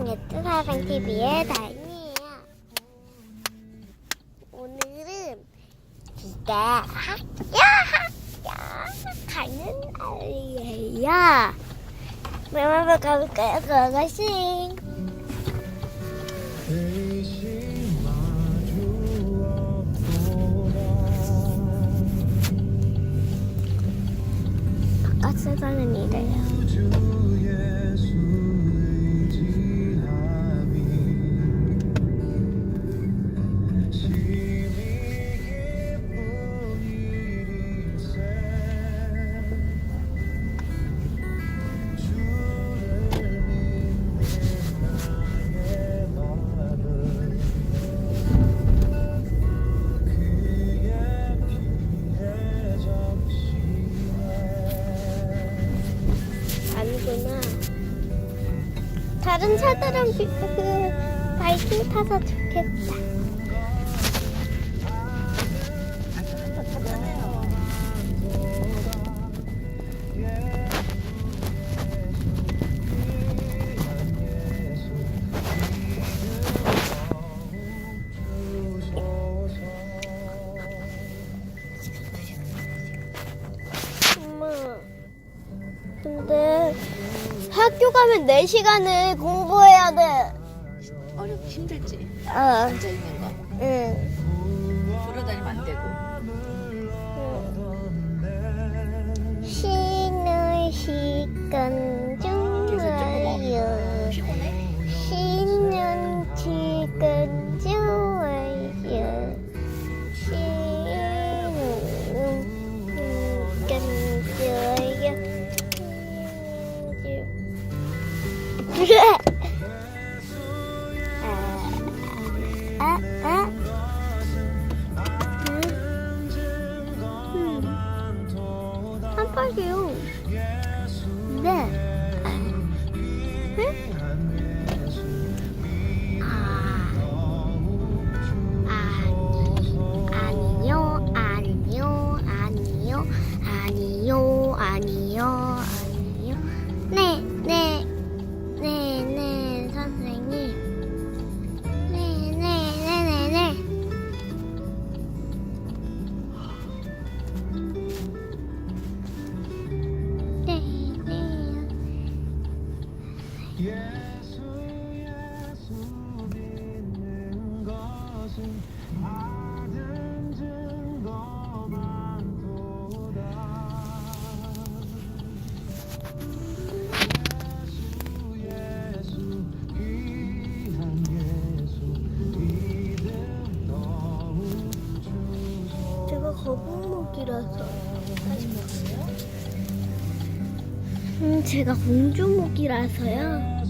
예트사랑 TV의 다인이에요. 오늘은 비가 학교 가는 날이에요. 뭐 한번 가볼까요, 그것이? 바깥에 사는 이래요. 다른 차들은 비- 그 바이킹 타서 좋겠다. 근데 학교 가면 4시간을 공부해야 돼. 어렵 힘들지 어, 앉아 있는 거 응. 아, 아, 아. 음. 음. 깜빡이요. 거북목이라서 음, 제가 공주목이라서요.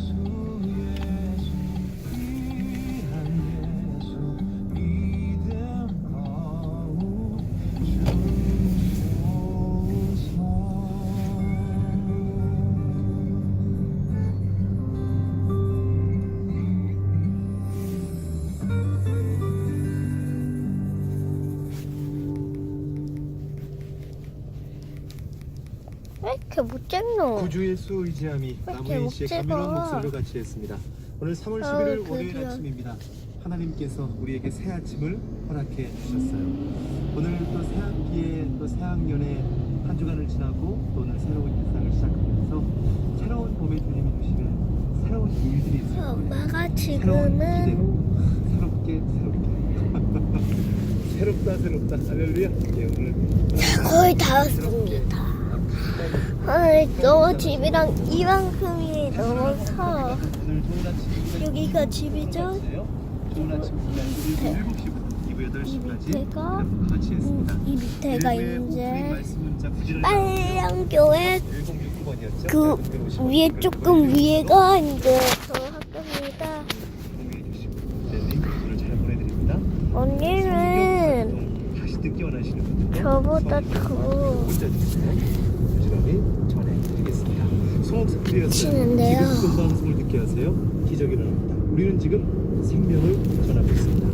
이렇게 못 찍노? 구주 예수 의지함이 왜 이렇게 나무인 씨의 못 감미로운? 목소리를 같이 했습니다. 오늘 3월 아, 11일 월요일 드디어. 아침입니다. 하나님께서 우리에게 새 아침을 허락해 주셨어요. 오늘 또 새 학기에 또 새 학년에 한 주간을 지나고 또 오늘 새로운 일상을 시작하면서 새로운 봄에 주님이 주시는 새로운 일들이 있을 거예요. 엄마가 새로운 지금은 기대로 새롭게 새롭게 새롭다 새롭다 할렐루야. 예, 오늘 거의 다 왔습니다. 아, 너 집이랑 이만큼이 좋은 아침 여기가 집이죠? 좋은 아침입니다. 밑에. 7시부터 이후 8시까지 밑에가? 이 밑에가 이제 빨랑 교회 1069번이었죠? 그 위에 조금 위에가 이제 저 학교입니다. 언니는 저보다 더 부지런히 전해드리겠습니다. 치는데요. 지금 본 방송을 듣게 하세요. 기적이 일어납니다. 우리는 지금 생명을 전하고 있습니다.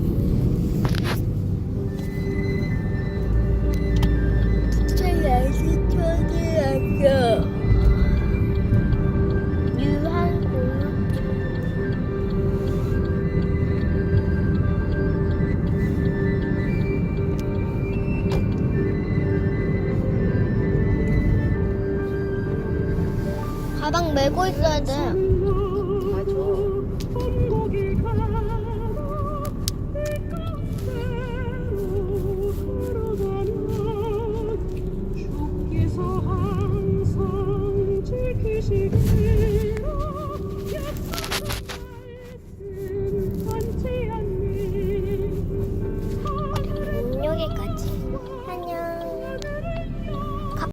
가방 메고 있어야 돼.